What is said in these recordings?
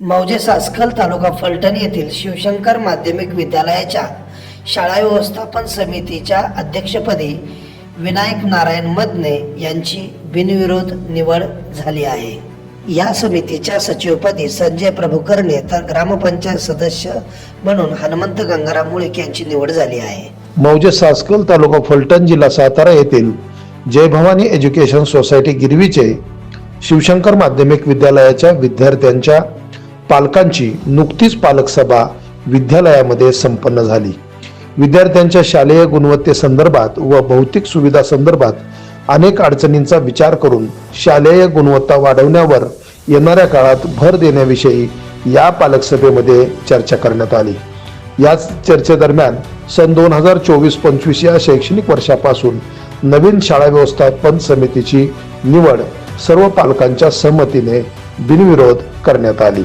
मौजे सासकल तालुका फलटण येथील शिवशंकर माध्यमिक विद्यालयाच्या शाळा व्यवस्थापन समितीच्या अध्यक्षपदी विनायक नारायण मदने यांची बिनविरोध निवड झाली आहे. या समितीच्या सचिवपदी संजय प्रभुकर्णे तर ग्रामपंचायत सदस्य म्हणून हनुमंत गंगाराम मुळीक यांची निवड झाली आहे. मौजे सासकल तालुका फलटण जिल्हा सातारा येथील जय भवानी एज्युकेशन सोसायटी गिरवीचे शिवशंकर माध्यमिक विद्यालयाच्या विद्यार्थ्यांच्या पालकांची नुकतीच पालक सभा विद्यालयामध्ये संपन्न झाली. विद्यार्थ्यांच्या शालेय गुणवत्तेसंदर्भात व भौतिक सुविधा संदर्भात अनेक अडचणींचा विचार करून शालेय गुणवत्ता वाढवण्यावर येणाऱ्या काळात भर देण्याविषयी या पालक सभेमध्ये चर्चा करण्यात आली. याच चर्चेदरम्यान सन दोन हजार चोवीस पंचवीस या शैक्षणिक वर्षापासून नवीन शाळा व्यवस्थापन समितीची निवड सर्व पालकांच्या सहमतीने बिनविरोध करण्यात आली.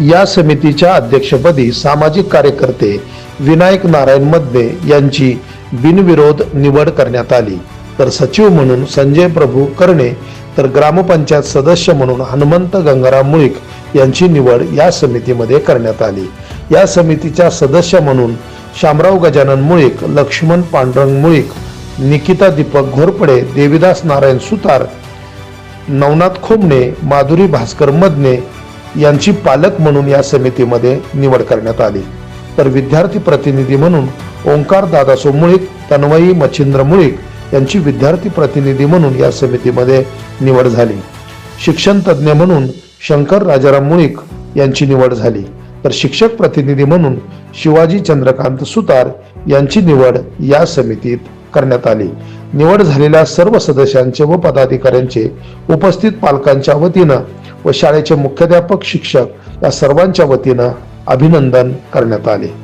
या समितीच्या अध्यक्षपदी सामाजिक कार्यकर्ते विनायक नारायण मदने यांची बिनविरोध निवड करण्यात आली. तर सचिव म्हणून संजय प्रभू करणे तर ग्रामपंचायत सदस्य म्हणून हनुमंत गंगाराम मुळीक यांची निवड या समितीमध्ये करण्यात आली. या समितीच्या सदस्य म्हणून शामराव गजानन मुळीक लक्ष्मण पांडुरंग मुळीक निकिता दीपक घोरपडे देविदास नारायण सुतार नवनाथ खोमणे माधुरी भास्कर मदने यांची पालक म्हणून या समितीमध्ये निवड करण्यात आली. तर विद्यार्थी प्रतिनिधी म्हणून ओंकार दादासो मुळीक तन्वयी मच्छिंद्र मुळीक यांची विद्यार्थी प्रतिनिधी म्हणून या समितीमध्ये निवड झाली. शिक्षण तज्ज्ञ म्हणून शंकर राजाराम मुळीक यांची निवड झाली. तर शिक्षक प्रतिनिधी म्हणून शिवाजी चंद्रकांत सुतार यांची निवड या समितीत करण्यात आली. निवड झालेल्या सर्व सदस्यांचे व पदाधिकाऱ्यांचे उपस्थित पालकांच्या वतीनं व शाळेचे मुख्याध्यापक शिक्षक या सर्वांच्या वतीनं अभिनंदन करण्यात आले.